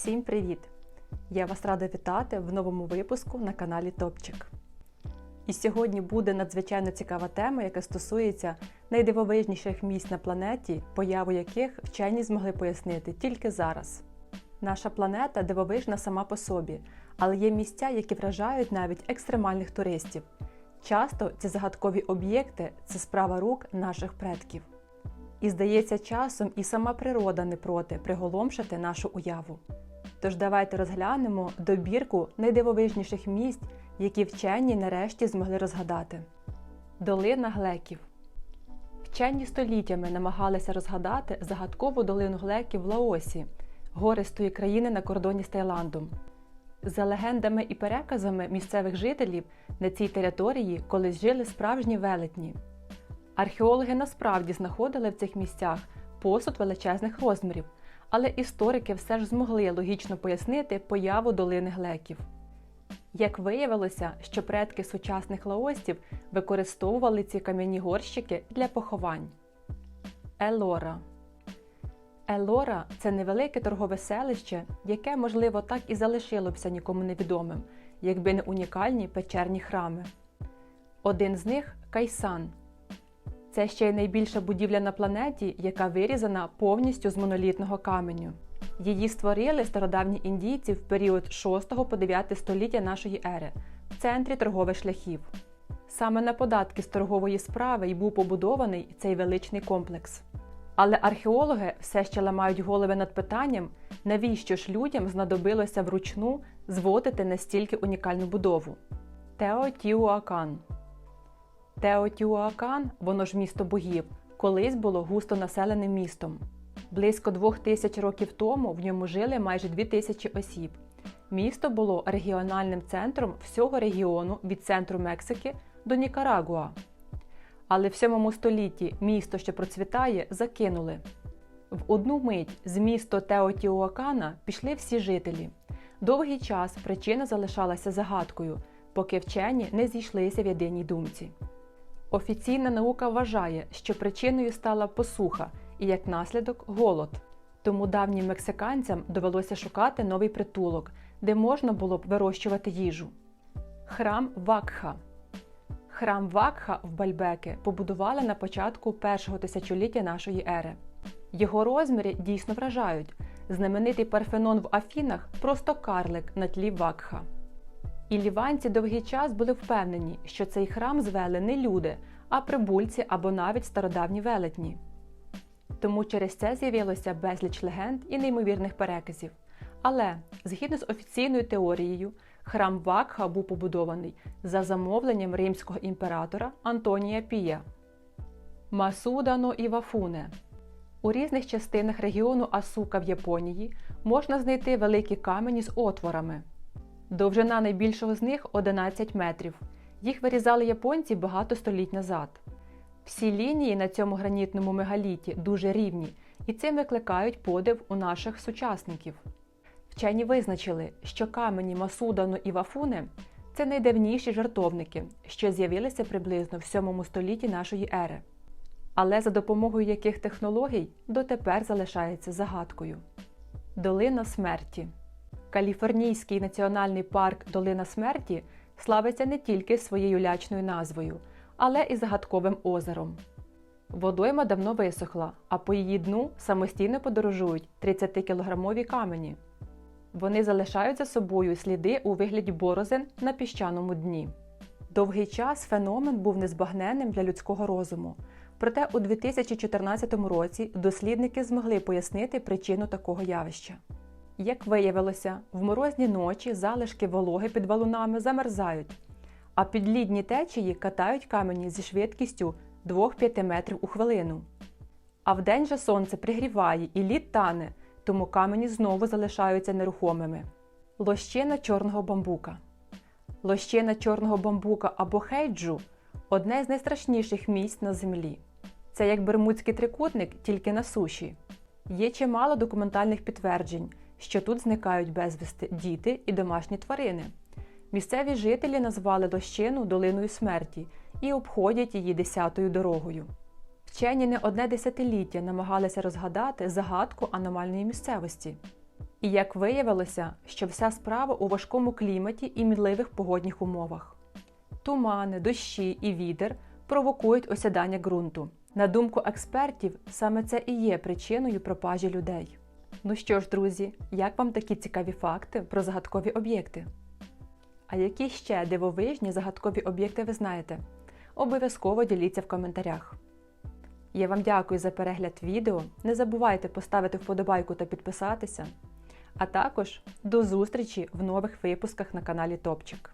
Всім привіт! Я вас рада вітати в новому випуску на каналі Топчик. І сьогодні буде надзвичайно цікава тема, яка стосується найдивовижніших місць на планеті, появу яких вчені змогли пояснити тільки зараз. Наша планета дивовижна сама по собі, але є місця, які вражають навіть екстремальних туристів. Часто ці загадкові об'єкти це справа рук наших предків. І здається, часом і сама природа не проти приголомшити нашу уяву. Тож давайте розглянемо добірку найдивовижніших місць, які вчені нарешті змогли розгадати. Долина глеків. Вчені століттями намагалися розгадати загадкову долину глеків в Лаосі, гористої країни на кордоні з Таїландом. За легендами і переказами місцевих жителів на цій території колись жили справжні велетні. Археологи насправді знаходили в цих місцях посуд величезних розмірів, але історики все ж змогли логічно пояснити появу долини глеків. Як виявилося, що предки сучасних лаостів використовували ці кам'яні горщики для поховань. Елора Елора це невелике торгове селище, яке, можливо, так і залишилося нікому невідомим, якби не унікальні печерні храми. Один з них Кайсан. Це ще й найбільша будівля на планеті, яка вирізана повністю з монолітного каменю. Її створили стародавні індійці в період 6 по 9 століття нашої ери в центрі торгових шляхів. Саме на податки з торгової справи й був побудований цей величний комплекс. Але археологи все ще ламають голови над питанням, навіщо ж людям знадобилося вручну зводити настільки унікальну будову. Теотіуакан Теотіуакан, воно ж місто богів, колись було густо населеним містом. Близько двох тисяч років тому в ньому жили майже дві тисячі осіб. Місто було регіональним центром всього регіону від центру Мексики до Нікарагуа. Але в 7 столітті місто, що процвітає, закинули. В одну мить з міста Теотіуакана пішли всі жителі. Довгий час причина залишалася загадкою, поки вчені не зійшлися в єдиній думці. Офіційна наука вважає, що причиною стала посуха і як наслідок голод. Тому давнім мексиканцям довелося шукати новий притулок, де можна було б вирощувати їжу. Храм Вакха. Храм Вакха в Бальбеке побудували на початку першого тисячоліття нашої ери. Його розміри дійсно вражають. Знаменитий Парфенон в Афінах просто карлик на тлі Вакха. І ліванці довгий час були впевнені, що цей храм звели не люди, а прибульці або навіть стародавні велетні. Тому через це з'явилося безліч легенд і неймовірних переказів. Але, згідно з офіційною теорією, храм Вакха був побудований за замовленням римського імператора Антонія Пія. Масудано і Вафуне у різних частинах регіону Асука в Японії можна знайти великі камені з отворами. Довжина найбільшого з них 11 метрів. Їх вирізали японці багато століть назад. Всі лінії на цьому гранітному мегаліті дуже рівні, і цим викликають подив у наших сучасників. Вчені визначили, що камені Масудану і Вафуне це найдавніші жартовники, що з'явилися приблизно в 7 столітті нашої ери. Але за допомогою яких технологій дотепер залишається загадкою. Долина смерті. Каліфорнійський національний парк Долина смерті славиться не тільки своєю лячною назвою, але і загадковим озером. Водойма давно висохла, а по її дну самостійно подорожують 30-кілограмові камені. Вони залишають за собою сліди у вигляді борозин на піщаному дні. Довгий час феномен був незбагненним для людського розуму. Проте у 2014 році дослідники змогли пояснити причину такого явища. Як виявилося, в морозні ночі залишки вологи під валунами замерзають, а підлідні течії катають камені зі швидкістю 2-5 метрів у хвилину. А вдень же сонце пригріває і лід тане, тому камені знову залишаються нерухомими. Лощина чорного бамбука. Лощина чорного бамбука або хейджу одне з найстрашніших місць на землі. Це як бермудський трикутник, тільки на суші. Є чимало документальних підтверджень, що тут зникають безвісти діти і домашні тварини. Місцеві жителі назвали лощину долиною смерті і обходять її десятою дорогою. Вчені не одне десятиліття намагалися розгадати загадку аномальної місцевості. І як виявилося, що вся справа у важкому кліматі і мідливих погодних умовах. Тумани, дощі і вітер провокують осядання ґрунту. На думку експертів, саме це і є причиною пропажі людей. Ну що ж, друзі, як вам такі цікаві факти про загадкові об'єкти? А які ще дивовижні загадкові об'єкти ви знаєте? Обов'язково діліться в коментарях. Я вам дякую за перегляд відео. Не забувайте поставити вподобайку та підписатися. А також до зустрічі в нових випусках на каналі Топчик.